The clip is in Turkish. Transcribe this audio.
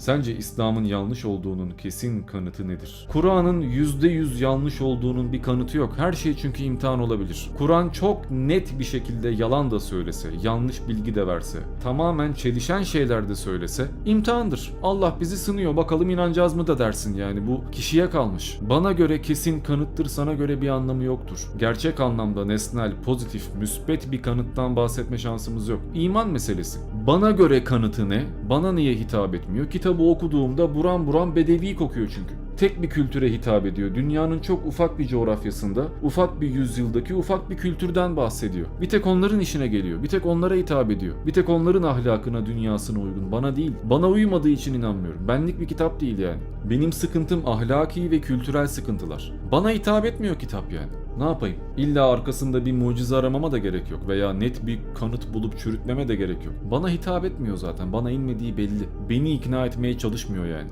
Sence İslam'ın yanlış olduğunun kesin kanıtı nedir? Kur'an'ın %100 yanlış olduğunun bir kanıtı yok. Her şey çünkü imtihan olabilir. Kur'an çok net bir şekilde yalan da söylese, yanlış bilgi de verse, tamamen çelişen şeyler de söylese imtihandır. Allah bizi sınıyor bakalım inanacağız mı da dersin yani bu kişiye kalmış. Bana göre kesin kanıttır sana göre bir anlamı yoktur. Gerçek anlamda nesnel, pozitif, müspet bir kanıttan bahsetme şansımız yok. İman meselesi. Bana göre kanıtı ne? Bana niye hitap etmiyor? Kitabı okuduğumda buram buram bedevi kokuyor çünkü. Tek bir kültüre hitap ediyor. Dünyanın çok ufak bir coğrafyasında, ufak bir yüzyıldaki ufak bir kültürden bahsediyor. Bir tek onların işine geliyor. Bir tek onlara hitap ediyor. Bir tek onların ahlakına, dünyasına uygun. Bana değil. Bana uymadığı için inanmıyorum. Benlik bir kitap değil yani. Benim sıkıntım ahlaki ve kültürel sıkıntılar. Bana hitap etmiyor kitap yani. Ne yapayım? İlla arkasında bir mucize aramama da gerek yok veya net bir kanıt bulup çürütmeme de gerek yok. Bana hitap etmiyor zaten. Bana inmediği belli. Beni ikna etmeye çalışmıyor yani.